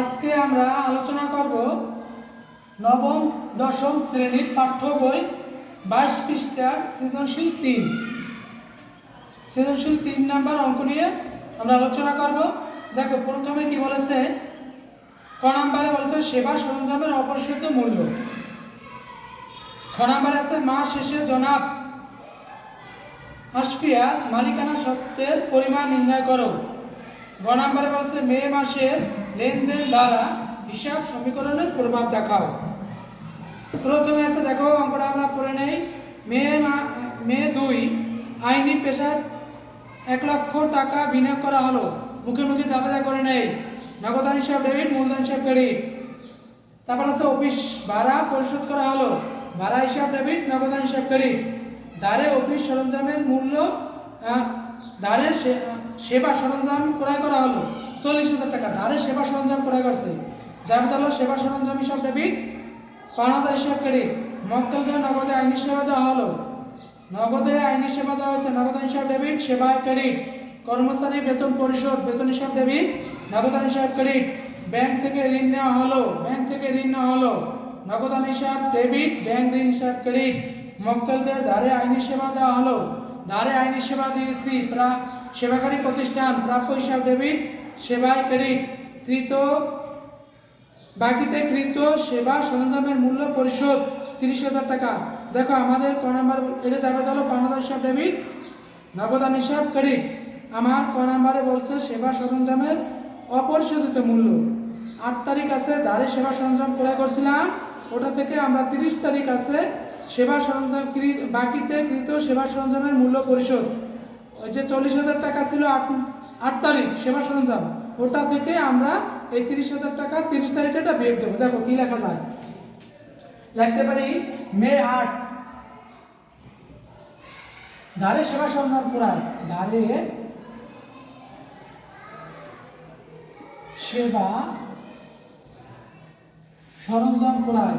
আজকে আমরা আলোচনা করব নবম, দশম শ্রেণির পাঠ্য বই, বাইশ পৃষ্ঠার সৃজনশীল তিন। সৃজনশীল তিন নাম্বার অঙ্ক নিয়ে আমরা আলোচনা করব। দেখো, প্রথমে কি বলেছে? ক নাম্বারে বলেছে, সেবা সরঞ্জামের অপরিশোধিত মূল্য। খ নাম্বারে আছে মাস শেষে জনাব। আশফিয়া মালিকানা সত্ত্বের পরিমাণ নির্ণয় করো। গ নাম্বারে বলছে, মে মাসের লেনদেন দ্বারা হিসাব সমীকরণের প্রভাব দেখাও। প্রথমে আছে, দেখো, অঙ্কটা আমরা পড়ে নেই। মে মা- দুই, আইনি পেশার এক লক্ষ টাকা বিনিয়োগ করা হলো। মুখে মুখে জাবেদা করে নেই। নগদান হিসাব ডেবিট, মূলধন হিসাব ক্রেডিট। তারপর আছে, অফিস ভাড়া পরিশোধ করা হলো। ভাড়া হিসাব ডেবিট, নগদান হিসাব ক্রেডিট। দ্বারে অফিস সরঞ্জামের মূল্য দ্বারে সেবা সরঞ্জাম ক্রয় করা হলো। চল্লিশ হাজার টাকা। ধারে সেবা সরঞ্জাম ক্রয় করছে। জাবেদ হলো সেবা সরঞ্জাম হিসাব ডেবিট, পাওনাদার হিসাব ক্রেডিট মক্কেলকে নগদে আইনি সেবা দেওয়া হলো। নগদে আইনি সেবা দেওয়া হয়েছে। নগদ হিসাব ডেবিট, সেবা ক্রেডিট, কর্মচারী বেতন পরিশোধ, বেতন হিসাব ডেবিট নগদান হিসাব ক্রেডিট। ব্যাংক থেকে ঋণ নেওয়া হলো। ব্যাংক থেকে ঋণ নেওয়া হলো। নগদান হিসাব ডেবিট, ব্যাংক ঋণ হিসাব ক্রেডিট। মক্কেলদের ধারে আইনি সেবা দেওয়া হলো। ধারে আইনি সেবা দিয়েছি। প্রা সেবাকারী প্রতিষ্ঠান প্রাপ্য হিসাব ডেবিট সেবায় ক্রেডিট কৃত, বাকিতে কৃত সেবা সরঞ্জামের মূল্য পরিশোধ তিরিশ হাজার টাকা। দেখো, আমাদের ক নাম্বার এটা যাবে হলো পাওনাদার হিসাব ডেবিট, নগদান হিসাব ক্রেডিট। আমার ক নাম্বারে বলছে সেবা সরঞ্জামের অপরিশোধিত মূল্য। আট তারিখ আছে দাঁড়ে সেবা সরঞ্জাম ক্রয় করছিলাম, ওটা থেকে আমরা তিরিশ তারিখ আছে, সেবা সরঞ্জাম বাকিতে কৃত সেবা সরঞ্জামের মূল্য পরিশোধ। ওই যে চল্লিশ হাজার টাকা ছিল আট আট তারিখ, সেবা সরঞ্জাম, ওটা থেকে আমরা এই তিরিশ হাজার টাকা তিরিশ তারিখে এটা বিয়োগ দেবো। দেখো কি লেখা যায়। লিখতে পারি, মে আট। ধারে সেবা সরঞ্জাম করায় ধারে সেবা সরঞ্জাম করায়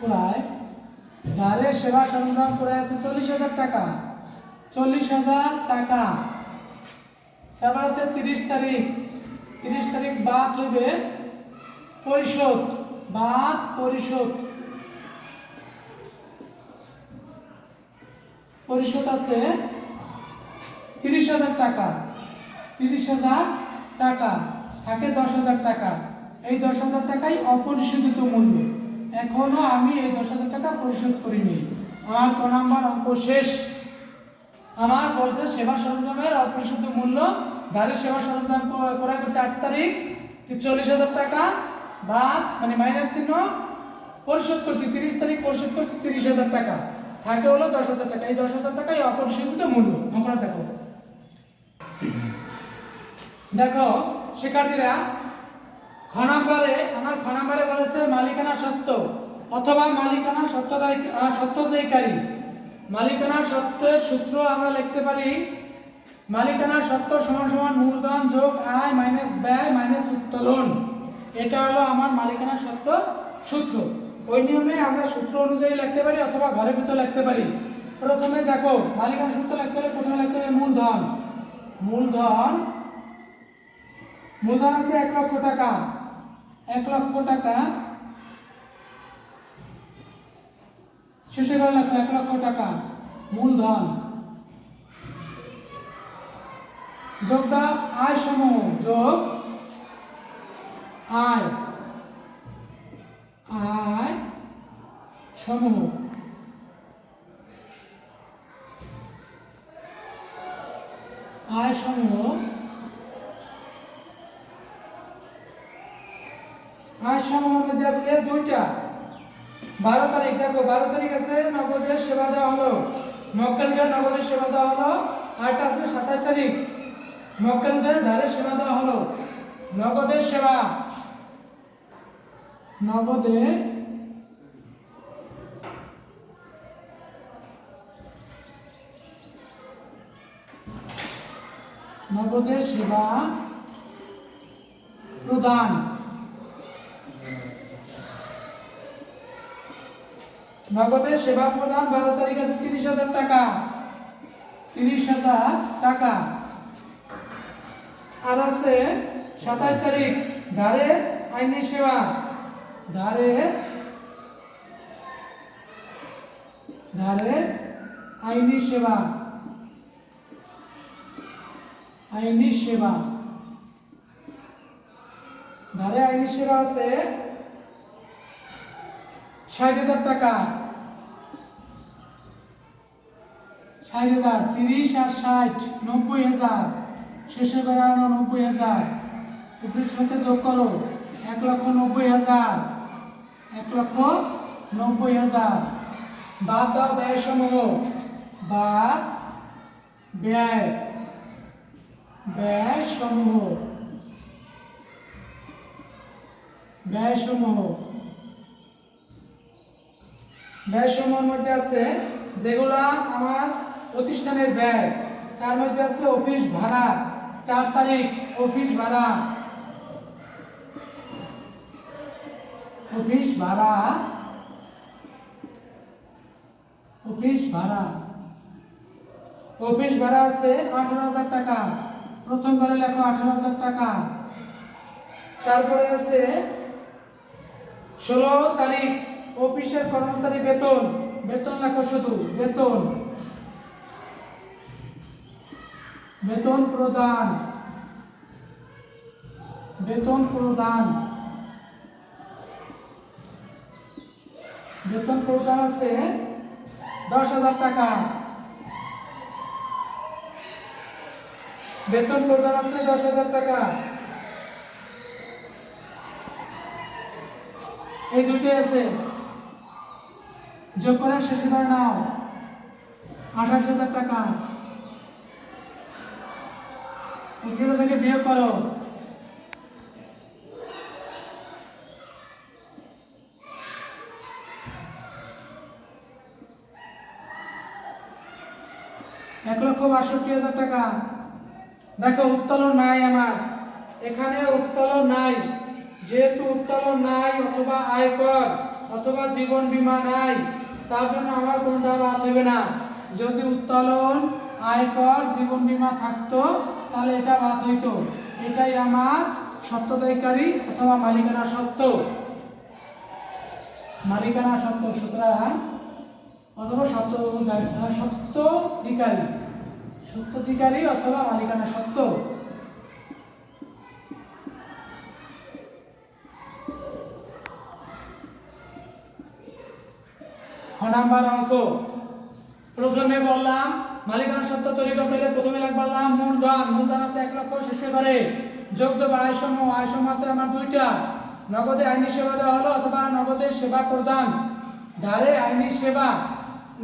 প্রায় ধারে সেবা সরঞ্জাম করে আছে চল্লিশ হাজার টাকা। চল্লিশ হাজার টাকা। তারপর আছে তিরিশ তারিখ। তিরিশ তারিখ বাদ হইবে পরিশোধ, বাদ পরিশোধ। পরিশোধ আছে তিরিশ হাজার টাকা। তিরিশ হাজার টাকা। থাকে দশ হাজার টাকা। এই দশ হাজার টাকাই অপরিশোধিত মূল্য। এখনও আমি এই দশ হাজার টাকা পরিশোধ করিনি। আমার ক নাম্বার অঙ্ক শেষ। আমার বলছে সেবা সরঞ্জামের অপরিশোধিত মূল্য গাড়ি সেবা সরঞ্জাম ক- ক্রয় করছে আট তারিখ চল্লিশ হাজার টাকা, বাদ মানে মাইনাস চিহ্ন, পরিশোধ করছি, তিরিশ তারিখ পরিশোধ করছি, তিরিশ হাজার টাকা। থাকে হলো দশ হাজার টাকা। এই দশ হাজার টাকাই অপরিশোধিত মূল্য। আমরা দেখো। দেখো, শিক্ষার্থীরা খ নাম্বারে আমার খ নাম্বারে বলেছে মালিকানা সত্ত্ব অথবা মালিকানা সত্ত্বদায়ী সত্ত্বদায়ীকারী মালিকানা সত্ত্বের সূত্র আমরা লিখতে পারি, মালিকানা সত্ত্ব সমান সমান মূলধন যোগ আয় মাইনাস ব্যয় মাইনাস উত্তোলন। এটা হলো আমার মালিকানা সত্ত্ব সূত্র। ওই নিয়মে আমরা সূত্র অনুযায়ী লিখতে পারি অথবা ঘরের ভিতর লিখতে পারি। প্রথমে দেখো, মালিকানা সূত্র লিখতে হলে প্রথমে লিখতে হবে মূলধন। মূলধন মূলধন আছে এক লক্ষ টাকা। এক লক্ষ টাকা। শেষে গেল এক লক্ষ টাকা মূলধন। যোগ দাও আয় সমূহ, যোগ আয়। আয় সমূহ। আয় সমূহ। মধ্যে আছে দুইটা। বারো তারিখ, দেখো, বারো তারিখ আছে নগদের সেবা দেওয়া হলো। নগদের সেবা দেওয়া হলো। আরটা আছে সাতাশ তারিখ। ধারে সেবা দেওয়া হলো। সেবা। নগদে নগদে সেবা প্রদান। নগদের সেবা প্রদান বারো তারিখ আছে তিরিশ হাজার টাকা। তিরিশ হাজার টাকা। আর আছে সাতাশ তারিখ, ধারে আইনি সেবা। ধারে ধারে আইনি সেবা। আইনি সেবা। ধারে আইনি সেবা আছে ষাট হাজার টাকা। ষাট হাজার, তিরিশ আর ষাট, নব্বই হাজার। শেষে বেড়ানো নব্বই হাজার। উপরের সাথে যোগ করো, এক লক্ষ নব্বই হাজার। এক লক্ষ নব্বই হাজার। বাদ দাও ব্যয় সমূহ। বাদ ব্যয়। ব্যয় সমূহ। ব্যয় সমূহ। ব্যয় সমূহের মধ্যে আছে যেগুলা আমার প্রতিষ্ঠানের ব্যয়। তার মধ্যে আছে অফিস ভাড়া, চার তারিখ অফিস ভাড়া। অফিস ভাড়া। অফিস ভাড়া। অফিস ভাড়া আছে আঠারো হাজার টাকা। প্রথম করে লেখো আঠারো হাজার টাকা। তারপরে আছে ষোলো তারিখ অফিসের কর্মচারী বেতন। বেতন লেখো শুধু, বেতন। বেতন প্রদান। বেতন প্রদান। বেতন প্রদান আছে দশ হাজার টাকা। বেতন প্রদান আছে দশ হাজার টাকা। এই দুটোই আছে। যোগ করে শেষে নাও। আঠাশ হাজার টাকা। উপরে থেকে বিয়োগ করো। এক লক্ষ বাষট্টি হাজার টাকা। দেখো, উত্তোলন নাই আমার। এখানে উত্তোলন নাই। যেহেতু উত্তোলন নাই, অথবা আয়কর, অথবা জীবন বীমা নাই, তার জন্য আমার কোনটা বাদ হবে না। যদি উত্তোলন, আয়কর, জীবন বীমা থাকতো তাহলে এটা বাদ হইতো এটাই আমার সত্ত্বদায়ীকারী অথবা মালিকানা সত্ত্ব মালিকানা সত্ত্ব সুতরাং অথবা সত্য সত্যাধিকারী সত্যাধিকারী অথবা মালিকানা সত্য। খ নাম্বার অঙ্ক। প্রথমে বললাম মালিকানা সত্য তৈরি করতে হলে প্রথমে লাগ বললাম মূলধন মূলধন আছে এক লক্ষ শেষে করে যোগ দেবো আয়সম আয়সম আছে আমার দুইটা। নগদে আইনি সেবা দেওয়া হলো অথবা নগদে সেবা প্রদান। ধারে আইনি সেবা।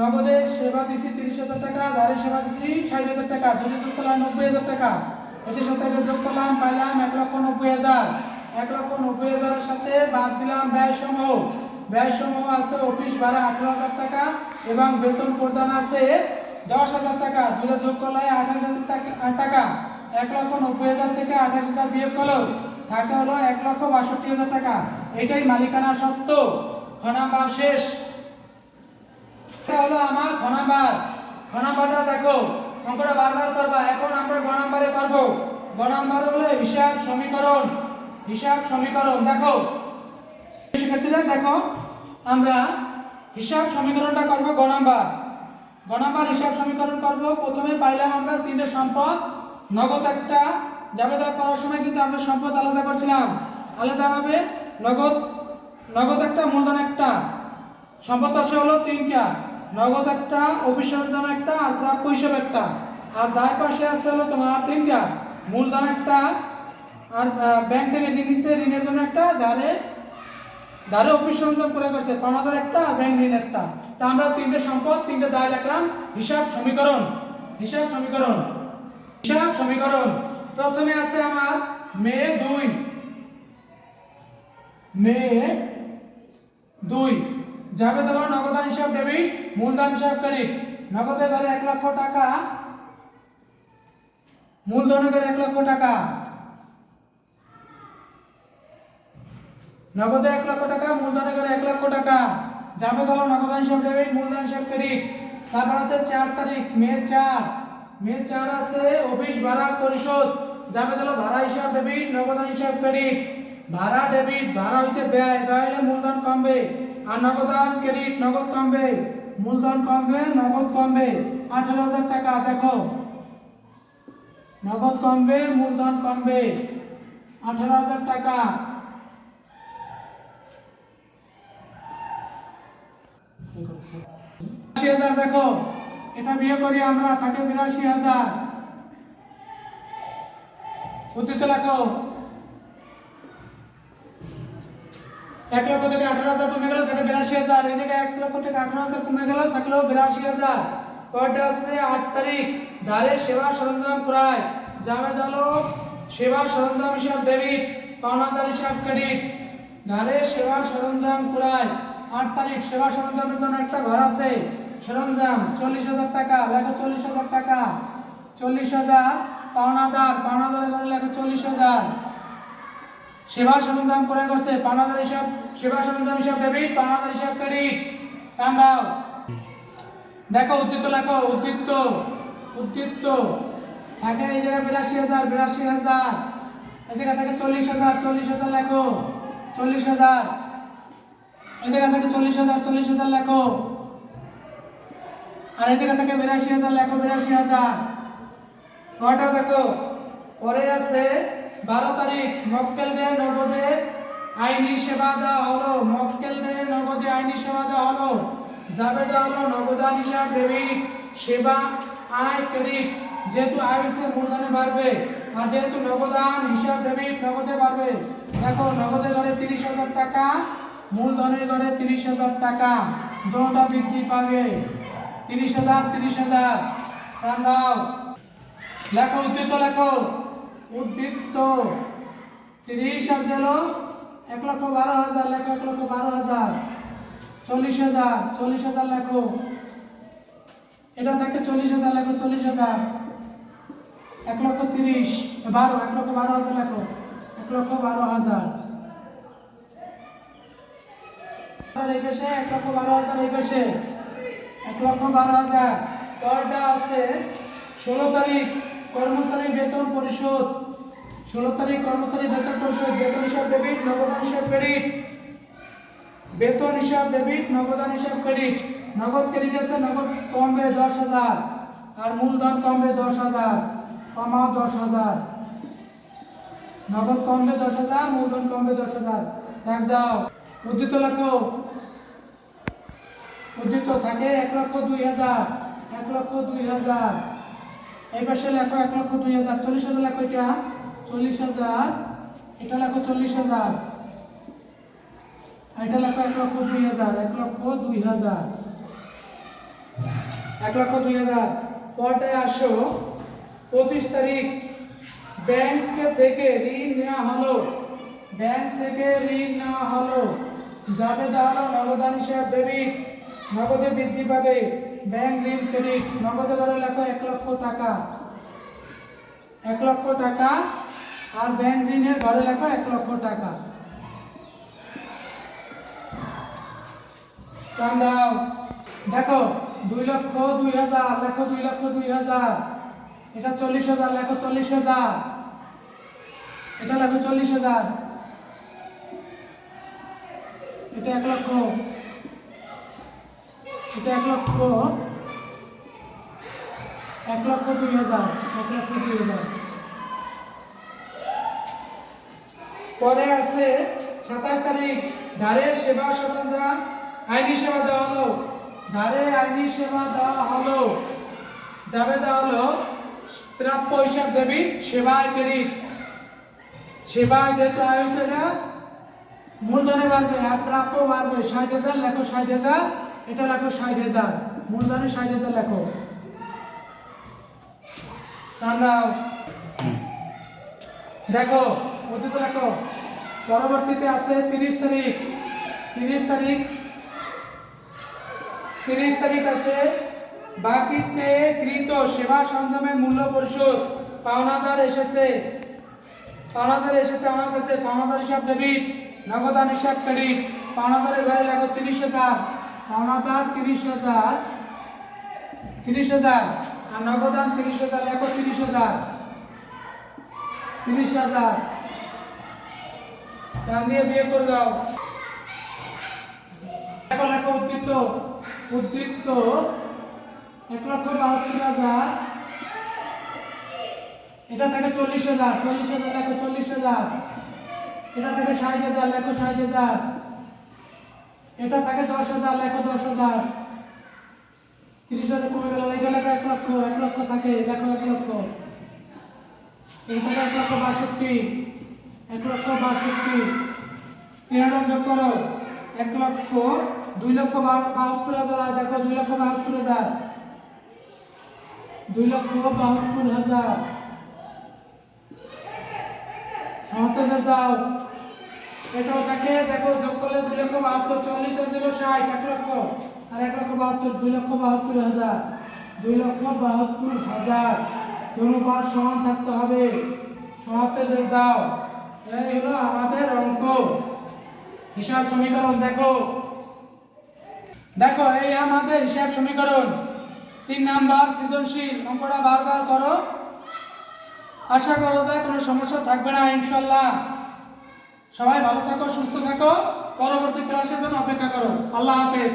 নগদে সেবা দিছি তিরিশ হাজার টাকা, ধারে সেবা দিছি ষাট হাজার টাকা। দুটো যোগ করলাম নব্বই হাজার টাকা। এটির সাথে যোগ করলাম, পাইলাম এক লক্ষ নব্বই হাজার। এক লক্ষ নব্বই হাজারের সাথে বাদ দিলাম ব্যয় সমূহ ব্যয় সমূহ আছে অফিস ভাড়া আঠারো হাজার টাকা এবং বেতন প্রদান আছে দশ হাজার টাকা দুটো যোগ করলে আঠাশ হাজার টাকা- এক লক্ষ নব্বই হাজার থেকে আঠাশ হাজার বিয়োগ করল থাকে হলো এক লক্ষ বাষট্টি হাজার টাকা। এটাই মালিকানা সত্ত্ব খ নাম্বার শেষ হলো আমার খ নাম্বার খ নাম্বারটা দেখো, অঙ্কটা বারবার করবা। এখন আমরা গ নাম্বারে করব। গ নাম্বার হলো হিসাব সমীকরণ। হিসাব সমীকরণ, দেখো। শিক্ষার্থীরা, দেখো, আমরা হিসাব সমীকরণটা করব গ গ নাম্বার হিসাব সমীকরণ করব। প্রথমে পাইলাম আমরা তিনটে সম্পদ। নগদ একটা। জাবেদা করার সময় কিন্তু আমরা সম্পদ আলাদা করছিলাম। আলাদাভাবে নগদ নগদ একটা, মূলধন একটা। সম্পদ আসে হলো তিনটা। নগদ একটা অফিস সরঞ্জাম একটা, আর প্রাপ্য হিসাব একটা। আর দায় পাশে আছে হলো তোমার তিনটা। মূলধন একটা, আর ব্যাংক থেকে ঋণ নিচ্ছে, ঋণের জন্য একটা। ধারে ধারে অফিস সরঞ্জাম করে করছে, পাওনাদার একটা আর ব্যাংক ঋণ একটা। তা আমরা তিনটে সম্পদ, তিনটে দায় লিখলাম হিসাব সমীকরণ হিসাব সমীকরণ হিসাব সমীকরণ। প্রথমে আছে আমার মে দুই। মে দুই। যাবে ধরো নগদান হিসাব ডেবিট, মূলধন হিসাব ক্রেডিট। নগদে ধরে এক লক্ষ টাকা মূলধনে ধরে এক লক্ষ টাকা। নগদে এক লক্ষ টাকা, মূলধনে করে এক লক্ষ টাকা। যাবে ধরো নগদান হিসাব ডেবিট মূলধন হিসাব ক্রেডিট তারপর আছে চার তারিখ, মে চার। মে চার আছে অফিস ভাড়া পরিশোধ। যাবে হলো ভাড়া হিসাব ডেবিট নগদান হিসাব ক্রেডিট ভাড়া ডেবিট, ভাড়া হচ্ছে ব্যয় ব্যয় হলে মূলধন কমবে। আর নগদান ক্রেডিট, নগদ কমবে। মূলধন কমবে, নগদ কমবে। আঠারো হাজার টাকা, দেখো। নগদ কমবে, মূলধন কমবে। আঠারো হাজার টাকা। বিরাশি হাজার দেখো। এটা বিয়ে করি আমরা, থাকে বিরাশি হাজার। উদ্দিত লেখো। এক লক্ষ থেকে আঠারো হাজার কমে গেল থাকে বিরাশি হাজার। এই জায়গায় এক লক্ষ থেকে আঠারো হাজার কমে গেল থাকল বিরাশি হাজার। কয়টা আছে? আট তারিখ। ধারে সেবা সরঞ্জাম ক্রয় জাভেদ আলম সেবা সরঞ্জাম হিসাব ডেবিট, পাওনাদার হিসাব ক্রেডিট। ধারে সেবা সরঞ্জাম ক্রয় আট তারিখ, সেবা সরঞ্জামের জন্য একটা ঘর আছে। সরঞ্জাম, চল্লিশ হাজার টাকা, লেখো চল্লিশ হাজার টাকা। চল্লিশ হাজার, পাওনাদার, পাওনাদারের ঘরে লেখো চল্লিশ হাজার। সেবা সরঞ্জাম করে করছে, পাওনাদার হিসাব, সেবা সরঞ্জাম হিসাব ডেবিট পাওনাদার হিসাব ক্রেডিট টান দাও। দেখো উদ্দীপ্ত লেখো উদ্দীপ্ত উদ্দীপ্ত থাকে এই জায়গায় বিরাশি হাজার বিরাশি হাজার। এই জায়গা থেকে চল্লিশ হাজার চল্লিশ হাজার লেখো। চল্লিশ হাজার। এই জায়গা থেকে চল্লিশ হাজার চল্লিশ হাজার লেখো। আর এই জায়গা থেকে বিরাশি হাজার লেখো, বিরাশি হাজার। কয়টা দেখো, পরে আছে বারো তারিখ, মক্কেল দে নগদে আইনি সেবা দেওয়া হলো, মক্কেল দে নগদে আইনি সেবা দেওয়া হলো। যাবে দেওয়া হলো নগদান হিসাব, ডেবিট, সেবা, আয়, ক্রেডিট। যেহেতু হচ্ছে মূলধনে বাড়বে। আর যেহেতু নগদান হিসাব, ডেবিট নগদে বাড়বে, দেখো নগদে ঘরে তিরিশ হাজার টাকা, মূলধনের ঘরে তিরিশ হাজার টাকা। দুটা বৃদ্ধি পাবে। তিরিশ হাজার তিরিশ হাজার। টান দাও। লেখো উদ্দীপ্ত লেখো। উদ্দীপ্ত তিরিশ হাজার এক লক্ষ বারো হাজার লেখো, এক লক্ষ বারো হাজার। চল্লিশ হাজার চল্লিশ হাজার লেখো। এটা থাকে চল্লিশ হাজার লেখো, চল্লিশ হাজার। এক লক্ষ তিরিশ, বারো, এক লক্ষ বারো হাজার লেখো। এক লক্ষ বারো হাজার। এই পেশে, এক লক্ষ বারো হাজার এই পেশে। লক্ষ বারো হাজার। পরটা আছে ষোলো তারিখ, কর্মচারী বেতন পরিশোধ। ষোলো তারিখ, কর্মচারী বেতন পরিশোধ। বেতন হিসাব ডেবিট, নগদান হিসাব ক্রেডিট। বেতন হিসাব ডেবিট, নগদান হিসাব ক্রেডিট। নগদ ক্রেডিট আছে, নগদ কমবে দশ হাজার। আর মূলধন কমবে দশ হাজার। কমাও দশ হাজার। নগদ কমবে দশ হাজার মূলধন কমবে দশ হাজার। দেখ দাও। উদ্দিত লেখো। উদ্দিত থাকে এক লক্ষ দুই হাজার, এক লক্ষ দুই হাজার। এই পাশে লেখো এক লক্ষ দুই হাজার, চল্লিশ হাজার লেখো এটা। চল্লিশ হাজার, এটা লেখো চল্লিশ হাজার। এটা লেখো এক লক্ষ দুই হাজার, এক লক্ষ দুই হাজার। এক লক্ষ দুই হাজার। পরটায় আসো। পঁচিশ তারিখ। ব্যাংক থেকে ঋণ নেওয়া হলো। ব্যাংক থেকে ঋণ নেওয়া হলো। যাবে হলো নগদান হিসাব ডেবিট নগদে বৃদ্ধি পাবে। ব্যাংক ঋণ, ক্রেডিট। নগদে ধরে লেখো এক লক্ষ টাকা। এক লক্ষ টাকা আর ব্যাংক ঋণের ঘরে লেখো এক লক্ষ টাকা। দাও। দেখো, দুই লক্ষ দুই হাজার, লেখো দুই লক্ষ দুই হাজার। এটা চল্লিশ হাজার, লেখো চল্লিশ হাজার। এটা লেখো চল্লিশ হাজার। এটা এক লক্ষ। এটা এক লক্ষ। এক লক্ষ দুই হাজার। এক লক্ষ দুই হাজার। পরে আছে সাতাশ তারিখ। ধারে সেবা সরঞ্জাম আইনি সেবা দেওয়া হলো। ধারে আইনি সেবা দেওয়া হলো। যাবে দেওয়া হলো প্রাপ্য হিসাব ডেবিট সেবায় ক্রেডিট। সেবায় যেহেতু আয় হয়েছে মূলধনে বাড়বে, আর প্রাপ্য বাড়বে ষাট হাজার, লেখো ষাট হাজার। এটা লেখো ষাট হাজার। মূলধনে ষাট হাজার লেখো। দাও। দেখো, অতীত লেখো, পরবর্তীতে আছে তিরিশ তারিখ। তিরিশ তারিখ তিরিশ তারিখ আছে বাকিতে কৃত সেবা সরঞ্জামের মূল্য পরিশোধ। পাওনাদার এসেছে। পাওনাদার এসেছে আমার কাছে। পাওনাদার হিসাব ডেবিট নগদান হিসাব ক্রেডিট পাওনাদারের ঘরে লাগো তিরিশ হাজার। পাওনাদার তিরিশ হাজার তিরিশ হাজার, আর নগদান তিরিশ হাজার, লেখো তিরিশ হাজার তিরিশ হাজার। ডান দিয়ে বিয়ে করে দাও। এখন লেখো, উদ্দীপ্ত উদ্দীপ্ত, এক লক্ষ বাহাত্তর হাজার। এটা থাকে চল্লিশ হাজার চল্লিশ হাজার, লেখো চল্লিশ হাজার। এটা থাকে ষাট হাজার, লেখো ষাট হাজার। এটা থাকে দশ হাজার, লেখো দশ হাজার। তিরিশ হাজার কমে গেল এটা লেখো, এক লক্ষ এক লক্ষ থাকে লেখো এক লক্ষ। এটা এক লক্ষ বাষট্টি, এক লক্ষ বাষট্টি। তিন হাজার যোগ করো, এক লক্ষ, দুই লক্ষ বাহাত্তর হাজার, আর দেখো দুই লক্ষ বাহাত্তর হাজার। দুই লক্ষ বাহাত্তর হাজার। সমান্তর দাও। এটাও থাকে দেখো, যোগ করলে দুই লক্ষ বাহাত্তর, চল্লিশ আর জিরো ষাট, এক লক্ষ। আর এক লক্ষ বাহাত্তর, দুই লক্ষ বাহাত্তর হাজার। দুই লক্ষ বাহাত্তর হাজার। ধনুপাত সমান থাকতে হবে। সমাপ্তে যোগ দাও। এই হলো আমাদের অঙ্ক। হিসাব সমীকরণ দেখো। দেখো, এই আমাদের হিসাব সমীকরণ। তিন নাম্বার, সৃজনশীল। অঙ্কটা বারবার করো। আশা করা যায় কোনো সমস্যা থাকবে না, ইনশাল্লাহ। সবাই ভালো থাকো সুস্থ থাকো। পরবর্তী ক্লাসের জন্য অপেক্ষা করো। আল্লাহ হাফেজ।